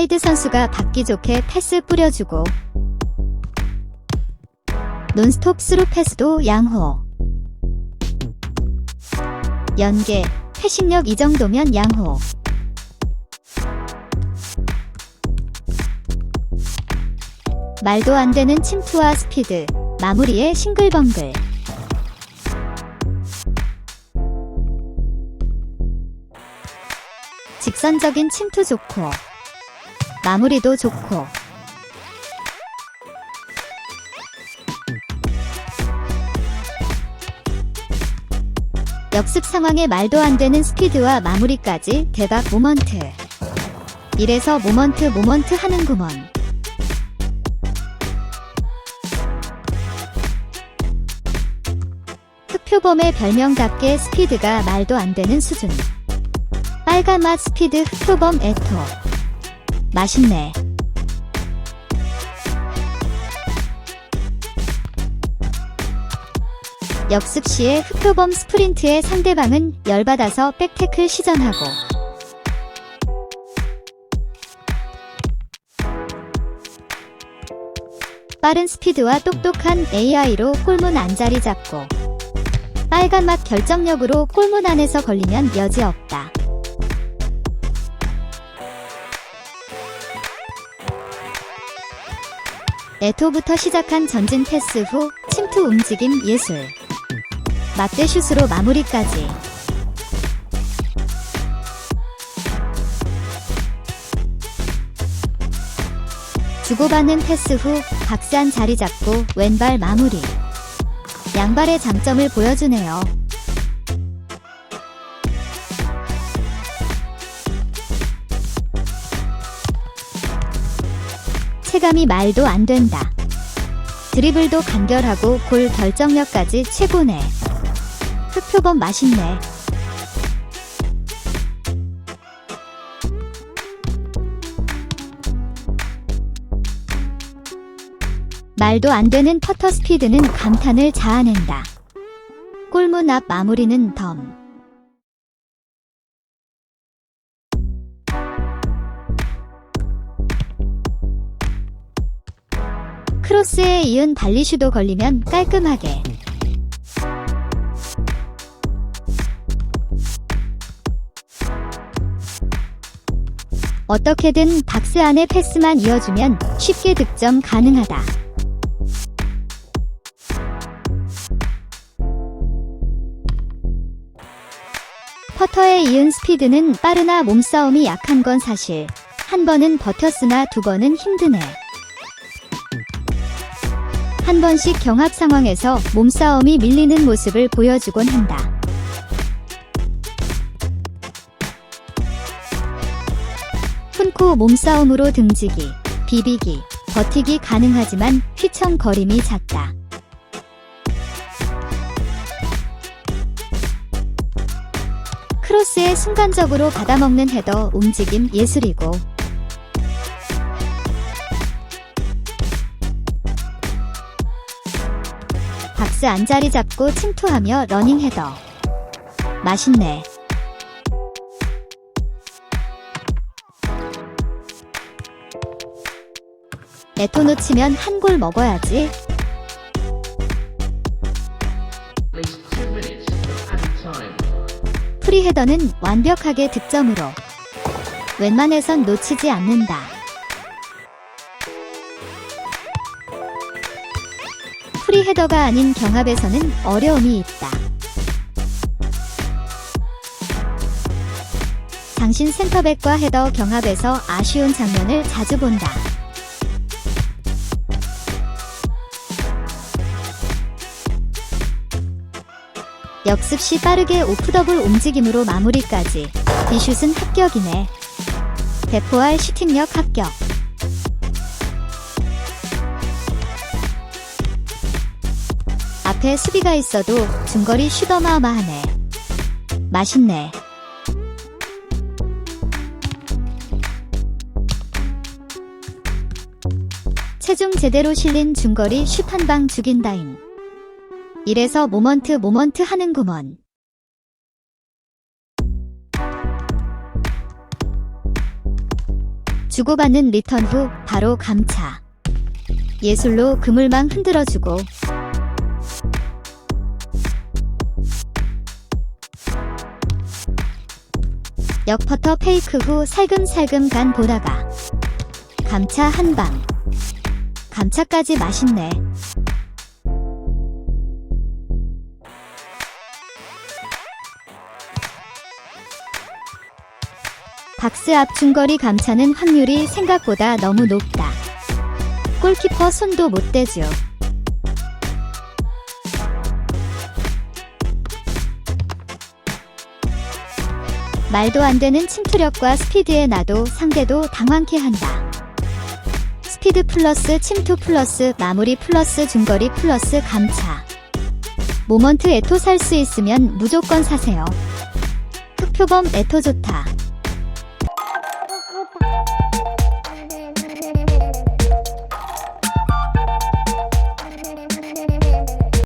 사이드 선수가 받기 좋게 패스 뿌려주고 논스톱 스루 패스도 양호. 연계 패싱력 이 정도면 양호. 말도 안 되는 침투와 스피드 마무리에 싱글벙글. 직선적인 침투 좋고 마무리도 좋고. 역습 상황에 말도 안 되는 스피드와 마무리까지 대박 모먼트. 이래서 모먼트 모먼트 하는구먼. 흑표범의 별명답게 스피드가 말도 안 되는 수준. 빨간맛 스피드 흑표범 에토 맛있네. 역습 시에 흑표범 스프린트에 상대방은 열받아서 백태클 시전하고. 빠른 스피드와 똑똑한 AI로 골문 안자리 잡고. 빨간맛 결정력으로 골문 안에서 걸리면 여지 없다. 에토부터 시작한 전진 패스 후 침투 움직임 예술. 맞대 슛으로 마무리까지. 주고받는 패스 후 박스한 자리 잡고 왼발 마무리. 양발의 장점을 보여주네요. 체감이 말도 안 된다. 드리블도 간결하고 골 결정력까지 최고네. 흑표범 맛있네. 말도 안 되는 퍼터 스피드는 감탄을 자아낸다. 골문 앞 마무리는 덤. 크로스에 이은 발리슈도 걸리면 깔끔하게. 어떻게든 박스 안에 패스만 이어주면 쉽게 득점 가능하다. 퍼터에 이은 스피드는 빠르나 몸싸움이 약한 건 사실. 한 번은 버텼으나 두 번은 힘드네. 한 번씩 경합 상황에서 몸싸움이 밀리는 모습을 보여주곤 한다. 훈코 몸싸움으로 등지기, 비비기, 버티기 가능하지만 휘청거림이 잦다. 크로스에 순간적으로 받아먹는 헤더 움직임 예술이고 박스 안 자리 잡고 침투하며 러닝 헤더 맛있네 에토 놓치면 한 골 먹어야지. 프리헤더는 완벽하게 득점으로 웬만해선 놓치지 않는다. 프리헤더가 아닌 경합에서는 어려움이 있다. 당신 센터백과 헤더 경합에서 아쉬운 장면을 자주 본다. 역습 시 빠르게 오프더블 움직임으로 마무리까지. 비슛은 합격이네. 대포할 슈팅력 합격. 앞에 수비가 있어도 중거리 슛 어마어마하네. 맛있네. 체중 제대로 실린 중거리 슛 한 방 죽인다임. 이래서 모먼트 모먼트 하는구먼. 주고받는 리턴 후 바로 감차. 예술로 그물망 흔들어주고 역퍼터 페이크 후 살금살금 간 보다가 감차 한 방. 감차까지 맛있네. 박스 앞 중거리 감차는 확률이 생각보다 너무 높다. 골키퍼 손도 못 대죠. 말도 안 되는 침투력과 스피드에 나도 상대도 당황케 한다. 스피드 플러스 침투 플러스 마무리 플러스 중거리 플러스 감차. 모먼트 에토 살 수 있으면 무조건 사세요. 흑표범 에토 좋다.